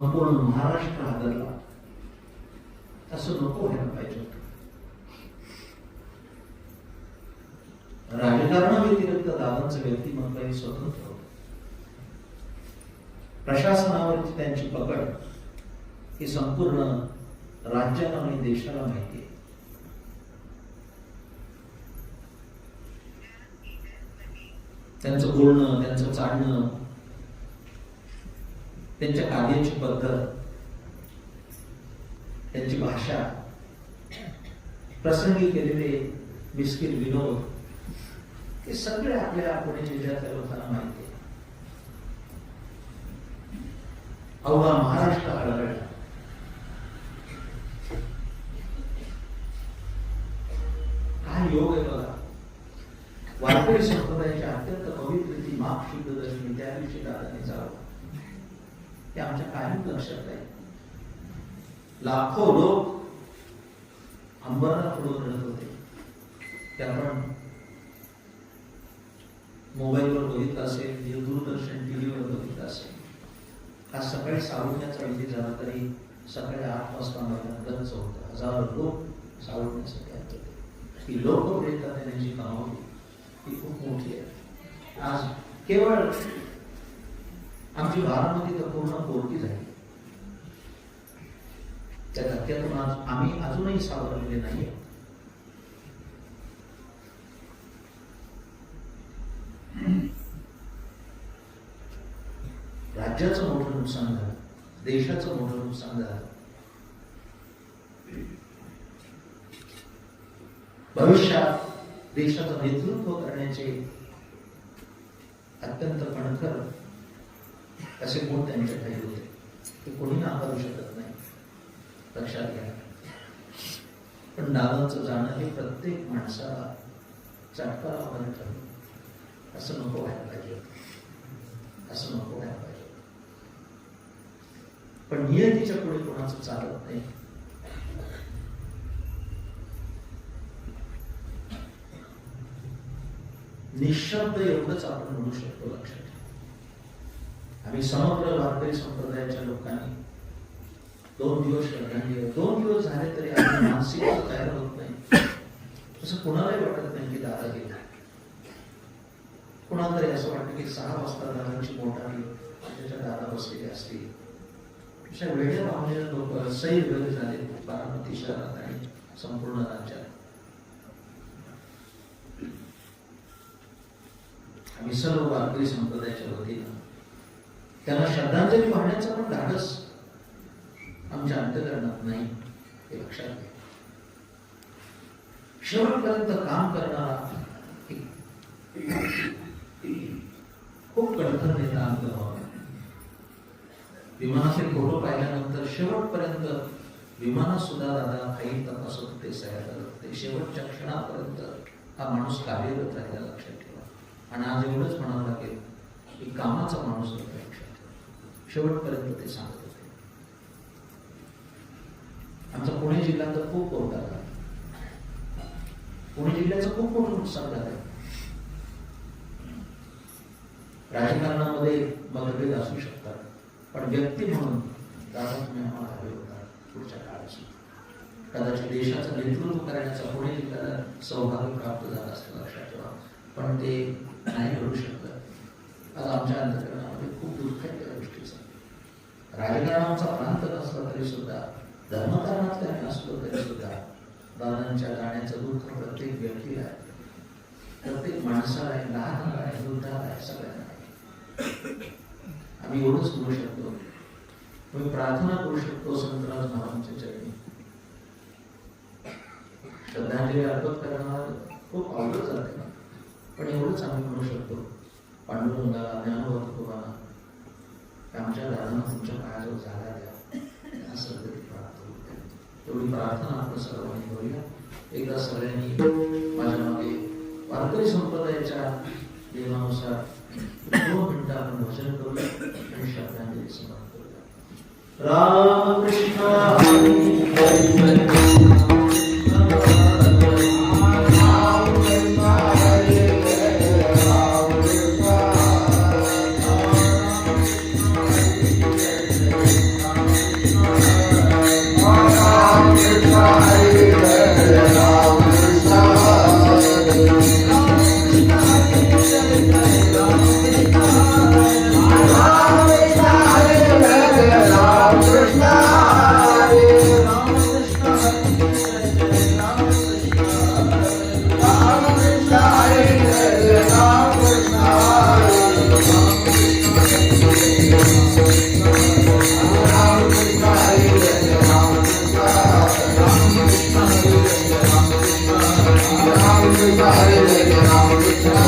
संपूर्ण महाराष्ट्र हादरला असं नको व्हायला पाहिजे. राजकारणा व्यतिरिक्त दादांचं व्यक्तिमत्वही स्वतंत्र होत. प्रशासनावरची त्यांची पकड ही संपूर्ण राज्याला आणि देशाला माहिती आहे. त्यांचं बोलणं त्यांचं चालणं त्यांच्या कार्याची पद्धत त्यांची भाषा प्रसंगी केलेले बिस्किट विनोद हे सगळे आपल्या पुणे जिल्ह्यातल्या लोकांना माहिती आहे. अवघा महाराष्ट्र आढळला काय योग आहे बघा. वारकरी संप्रदायाच्या अत्यंत पवित्र ती माप शुद्ध दर्शनी त्या दिवशी दादाने चालवला. ते आमच्या कायम लक्षात आहे लाखो लोक अंबरला पडून रडत होते. त्यामुळे मोबाईलवर बघितलं असेल दूरदर्शन टीव्हीवर बघितलं असेल. आज सकाळी सावरण्याचा विधी झाला तरी सकाळी आठ वाजता मैदानातच होतं हजारो लोक सावरण्यासाठी आले होते. ही लोकप्रियता त्याने जी कमावली खूप मोठी आहे. आज केवळ आमची बारामती तर पूर्ण पोरकी झाली त्या धक्क्यातून आज आम्ही अजूनही सावरलेले नाही राज्याचं मोठं नुकसान झालं. देशाचं मोठं नुकसान झालं. भविष्यात देशाचं नेतृत्व करण्याचे अत्यंत कणखर असे गुण काही होते. ते कोणी नाकारू शकत नाही. लक्षात घ्या. पण नावाचं जाणं हे प्रत्येक माणसाला चटका आव्हान ठरलं असं नको व्हायला पाहिजे. असं नको व्हायला पाहिजे. पण नियतीच्या पुढे कोणाचं चालत नाही. निशब्द एवढंच आपण म्हणू शकतो लक्षात ठेवा. आम्ही समग्र वारकरी संप्रदायाच्या लोकांनी दोन दिवस श्रद्धांजली दोन दिवस झाले तरी आम्ही मानसिक तयार होत नाही. असं कुणालाही वाटत नाही की दादा गेला. कुणाला तरी असं वाटतं की सहा वाजता दादांची मोठारी त्याच्या दादा बसलेली असतील. अशा वेगळ्या पाहुणे लोक सैल वेळ झाले. बारामती शहरात आणि संपूर्ण राज्यात. आम्ही सर्व वारकरी संप्रदायाच्या वतीनं त्यांना श्रद्धांजली वाहण्याचं पण धाडस आमच्या अंतकरणात नाही हे लक्षात घ्या. शेवटपर्यंत काम करणारा खूप कणखर नेता आमचा विमानाचे फोटो पाहिल्यानंतर शेवटपर्यंत विमानात सुद्धा दादा काही तपासत होते सहाय्य करत होते. शेवटच्या क्षणापर्यंत हा माणूस कार्यरत राहिला लक्षात ठेवा. आणि आज एवढंच म्हणावं लागेल की कामाचा माणूस लक्षात शेवटपर्यंत ते सांगत होते. आमचा पुणे जिल्हा तर खूप मोठा झाला. पुणे जिल्ह्याचं खूप मोठं नुकसान झालं राजकारणामध्ये मतभेद असू शकतात पण व्यक्ती म्हणून दादा तुम्ही आम्हाला हवे होता पुढच्या काळाची कदाचित देशाचं नेतृत्व करण्याचा पुणे जिल्ह्याला सौभाग्य प्राप्त झाला असतं लक्षात ठेवा पण ते नाही घडू शकत आज आमच्या अंतकरणामध्ये खूप दुःख आहे. राजकारणाचा प्रांत नसला तरी सुद्धा धर्मकारणात काही नसलो तरी सुद्धा बाबांच्या जाण्याचं दुःख प्रत्येक व्यक्तीला आहे प्रत्येक माणसाला आहे लहानाला आहे वृद्धाला आहे सगळ्यांना आम्ही एवढंच करू शकतो. मी प्रार्थना करू शकतो संतराज महाराजांच्या चरणी. श्रद्धांजली अर्पण करणार खूप अवघड जाते पण एवढंच आम्ही म्हणू शकतो. पांडुरंगाला ज्ञानवत आमच्या दादांना तुमच्या पायाजवळ जागा द्या असं तरी प्रार्थना तेवढी प्रार्थना आपण सर्वांनी करूया. एकदा सगळ्यांनी माझ्या मागे वारकरी संप्रदायाच्या नियमानुसार दोन मिनिटं आपण भजन करूया आणि श्रद्धांजली समर्पण करूया. Ramakrishna Krishna a Krishna Hare Krishna